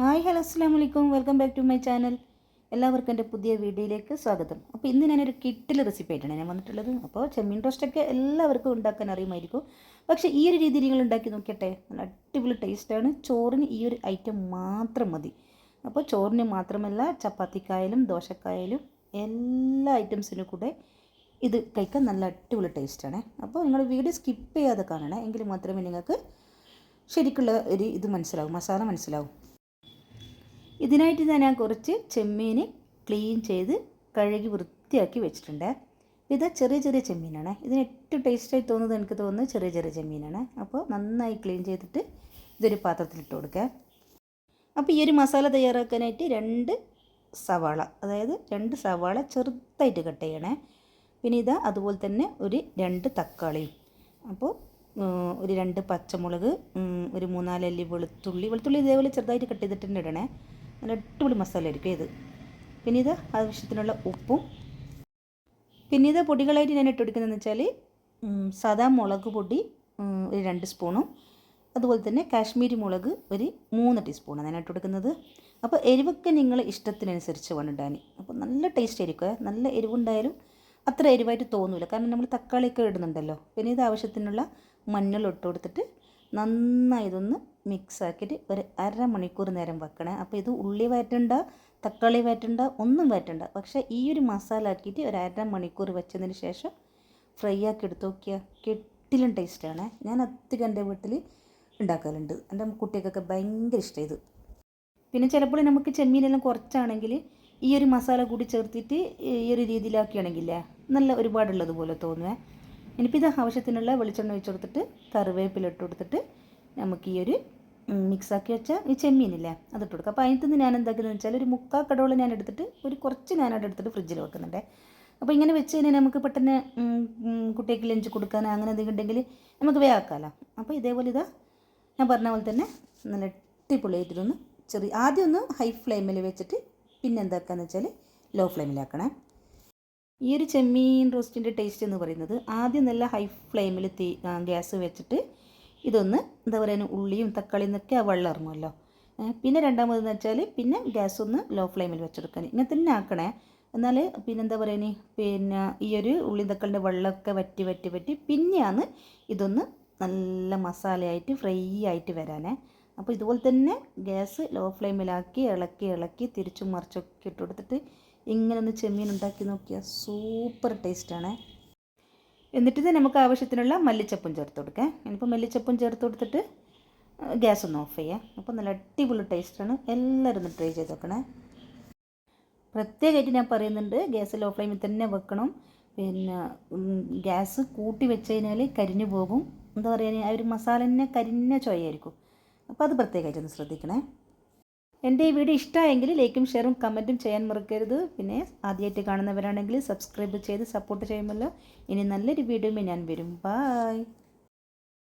Hi hello അസ്സാം വലൈക്കും welcome back to my channel. എല്ലാവർക്കും എന്റെ പുതിയ വീഡിയോയിലേക്ക് സ്വാഗതം. അപ്പോൾ ഇന്ന് ഞാനൊരു കിട്ടിൽ റെസിപ്പി ആയിട്ടാണ് ഞാൻ വന്നിട്ടുള്ളത്. അപ്പോൾ ചെമ്മീൻ റോസ്റ്റൊക്കെ എല്ലാവർക്കും ഉണ്ടാക്കാൻ അറിയുമായിരിക്കും. പക്ഷേ ഈ ഒരു രീതിയിൽ നിങ്ങൾ ഉണ്ടാക്കി നോക്കിയട്ടെ നല്ല അടിപൊളി ടേസ്റ്റാണ് ചോറിന് ഈ ഒരു ഐറ്റം മാത്രം മതി. അപ്പോൾ ചോറിന് മാത്രമല്ല ചപ്പാത്തിക്കായാലും ദോശക്കായാലും എല്ലാ ഐറ്റംസിനും കൂടെ ഇത് കഴിക്കാൻ നല്ല അടിപൊളി ടേസ്റ്റാണ് അപ്പോൾ നിങ്ങൾ വീഡിയോ സ്കിപ്പ് ചെയ്യാതെ കാണണേ എങ്കിൽ മാത്രമേ നിങ്ങൾക്ക് ശരിക്കുള്ള ഒരു ഇത് മനസ്സിലാവും മസാല മനസ്സിലാവും. ഇതിനായിട്ട് ഞാൻ കുറച്ച് ചെമ്മീൻ ക്ലീൻ ചെയ്ത് കഴുകി വൃത്തിയാക്കി വെച്ചിട്ടുണ്ട്. ഇത് ചെറിയ ചെറിയ ചെമ്മീനാണ്. ഇതിന് ഏറ്റവും ടേസ്റ്റായി തോന്നുന്നത് എനിക്ക് തോന്നുന്നത് ചെറിയ ചെറിയ ചെമ്മീനാണ്. അപ്പോൾ നന്നായി ക്ലീൻ ചെയ്തിട്ട് ഇതൊരു പാത്രത്തിലിട്ട് കൊടുക്കുക. അപ്പോൾ ഈ ഒരു മസാല തയ്യാറാക്കാനായിട്ട് രണ്ട് സവാള അതായത് രണ്ട് സവാള ചെറുതായിട്ട് കട്ട് ചെയ്യണേ. പിന്നെ ഇതാ അതുപോലെ തന്നെ ഒരു രണ്ട് തക്കാളിയും. അപ്പോൾ ഒരു രണ്ട് പച്ചമുളക് ഒരു മൂന്നാലല്ലി വെളുത്തുള്ളി. വെളുത്തുള്ളി ഇതേപോലെ ചെറുതായിട്ട് കട്ട് ചെയ്തിട്ടുണ്ട് ഇടണേ. നല്ല അടിപൊളി മസാല ആയിരിക്കും ഇത്. പിന്നെ ഇത് ആവശ്യത്തിനുള്ള ഉപ്പും. പിന്നെ ഇത് പൊടികളായിട്ട് ഞാൻ ഇട്ട് കൊടുക്കുന്നതെന്ന് വെച്ചാൽ സാദാ മുളക് പൊടി ഒരു രണ്ട് സ്പൂണും. അതുപോലെ തന്നെ കാശ്മീരി മുളക് ഒരു മൂന്ന് ടീസ്പൂണാണ് ഞാൻ കൊടുക്കുന്നത് അപ്പോൾ എരിവൊക്കെ നിങ്ങൾ ഇഷ്ടത്തിനനുസരിച്ച് വേണം ഇടാൻ. അപ്പോൾ നല്ല ടേസ്റ്റ് ആയിരിക്കും. നല്ല എരിവുണ്ടായാലും അത്ര എരിവായിട്ട് തോന്നില്ല കാരണം നമ്മൾ തക്കാളിയൊക്കെ ഇടുന്നുണ്ടല്ലോ. പിന്നെ ഇത് ആവശ്യത്തിനുള്ള മഞ്ഞൾ ഇട്ട് കൊടുത്തിട്ട് നന്നായി ഇതൊന്ന് മിക്സ് ആക്കിയിട്ട് ഒരു അരമണിക്കൂർ നേരം വെക്കണേ. അപ്പോൾ ഇത് ഉള്ളി വയറ്റണ്ട തക്കാളി വയറ്റണ്ട ഒന്നും വയറ്റണ്ട. പക്ഷേ ഈ ഒരു മസാല ആക്കിയിട്ട് ഒരു അരമണിക്കൂർ വെച്ചതിന് ശേഷം ഫ്രൈ ആക്കി എടുത്ത് നോക്കിയാൽ കെട്ടിലും ടേസ്റ്റാണ് ഞാൻ അധികം എന്റെ വീട്ടിൽ ഉണ്ടാക്കാറുണ്ട് എന്റെ കുട്ടികൾക്കൊക്കെ ഭയങ്കര ഇഷ്ടം ഇത്. പിന്നെ ചിലപ്പോൾ നമുക്ക് ചെമ്മീനെല്ലാം കുറച്ചാണെങ്കിൽ ഈ ഒരു മസാല കൂടി ചേർത്തിട്ട് ഈ ഒരു രീതിയിലാക്കുകയാണെങ്കിലേ നല്ല ഒരുപാടുള്ളതുപോലെ തോന്നുവേ. ഇനിയിപ്പോൾ ഇത് ആവശ്യത്തിനുള്ള വെളിച്ചെണ്ണ ഒഴിച്ച് കൊടുത്തിട്ട് കറിവേപ്പില ഇട്ട് കൊടുത്തിട്ട് നമുക്ക് ഈ ഒരു മിക്സാക്കി വെച്ച ഈ ചെമ്മീനില്ലേ അതിട്ട് കൊടുക്കുക അപ്പോൾ അതിനകത്ത് ഞാൻ എന്താക്കുന്നത് വെച്ചാൽ ഒരു മുക്കാൽ കടോളം ഞാൻ എടുത്തിട്ട് ഒരു കുറച്ച് ഞാനവിടെ എടുത്തിട്ട് ഫ്രിഡ്ജിൽ വെക്കുന്നുണ്ട്. അപ്പോൾ ഇങ്ങനെ വെച്ച് കഴിഞ്ഞാൽ നമുക്ക് പെട്ടെന്ന് കുട്ടിക്ക് ലഞ്ച് കൊടുക്കാൻ അങ്ങനെ എന്തെങ്കിലും ഉണ്ടെങ്കിൽ നമുക്ക് വേഗാക്കാമല്ലോ അപ്പോൾ ഇതേപോലെ ഇതാ ഞാൻ പറഞ്ഞ പോലെ തന്നെ നല്ല അടിപൊളിയായിട്ടൊന്ന് ചെറിയ ആദ്യം ഒന്ന് ഹൈ ഫ്ലെയിമിൽ വെച്ചിട്ട് പിന്നെ എന്താക്കാന്ന് വെച്ചാൽ ലോ ഫ്ലെയിമിലാക്കണേ ഈ ഒരു ചെമ്മീൻ റോസ്റ്റിന്റെ ടേസ്റ്റ് എന്ന് പറയുന്നത് ആദ്യം നല്ല ഹൈ ഫ്ലെയിമിൽ തീ ഗ്യാസ് വെച്ചിട്ട് ഇതൊന്ന് എന്താ പറയുക ഉള്ളിയും തക്കാളിയും എന്നൊക്കെ ആ വെള്ളം ഇറങ്ങുമല്ലോ. പിന്നെ രണ്ടാമതെന്ന് വെച്ചാൽ പിന്നെ ഗ്യാസ് ഒന്ന് ലോ ഫ്ലെയിമിൽ വെച്ചെടുക്കാൻ. ഇങ്ങനെ തന്നെ ആക്കണേ. എന്നാൽ പിന്നെ എന്താ പറയുക പിന്നെ ഈ ഒരു ഉള്ളി തക്കാളിന്റെ വെള്ളമൊക്കെ വറ്റി വറ്റി വറ്റി പിന്നെയാണ് ഇതൊന്ന് നല്ല മസാലയായിട്ട് ഫ്രൈ ആയിട്ട് വരാനേ. അപ്പോൾ ഇതുപോലെ തന്നെ ഗ്യാസ് ലോ ഫ്ലെയിമിലാക്കി ഇളക്കി ഇളക്കി തിരിച്ചും മറിച്ചൊക്കെ ഇട്ട് കൊടുത്തിട്ട് ഇങ്ങനെ ഒന്ന് ചെമ്മീൻ ഉണ്ടാക്കി നോക്കിയാൽ സൂപ്പർ ടേസ്റ്റാണ്. എന്നിട്ട് ഇത് നമുക്ക് ആവശ്യത്തിനുള്ള മല്ലിച്ചപ്പും ചേർത്ത് കൊടുക്കാം. ഇനിയിപ്പോൾ മല്ലിച്ചപ്പും ചേർത്ത് കൊടുത്തിട്ട് ഗ്യാസ് ഒന്ന് ഓഫ് ചെയ്യാം. അപ്പോൾ നല്ല അടിപൊളി ടേസ്റ്റാണ്. എല്ലാവരും ഒന്ന് ട്രൈ ചെയ്ത് നോക്കണേ. പ്രത്യേകമായിട്ട് ഞാൻ പറയുന്നുണ്ട് ഗ്യാസ് ലോ ഫ്ലെയിമിൽ തന്നെ വെക്കണം. പിന്നെ ഗ്യാസ് കൂട്ടി വെച്ച് കഴിഞ്ഞാൽ കരിഞ്ഞു പോകും. എന്താ പറയുക ആ ഒരു മസാല തന്നെ കരിഞ്ഞ ചോയായിരിക്കും അപ്പോൾ അത് പ്രത്യേകമായിട്ട് ഒന്ന് ശ്രദ്ധിക്കണേ. എന്റെ ഈ വീഡിയോ ഇഷ്ടമായെങ്കിൽ ലൈക്കും ഷെയറും കമന്റും ചെയ്യാൻ മറക്കരുത്. പിന്നെ ആദ്യമായിട്ട് കാണുന്നവരാണെങ്കിൽ സബ്സ്ക്രൈബ് ചെയ്ത് സപ്പോർട്ട് ചെയ്യുമല്ലോ. ഇനി നല്ലൊരു വീഡിയോ ഞാൻ വരും. ബായ്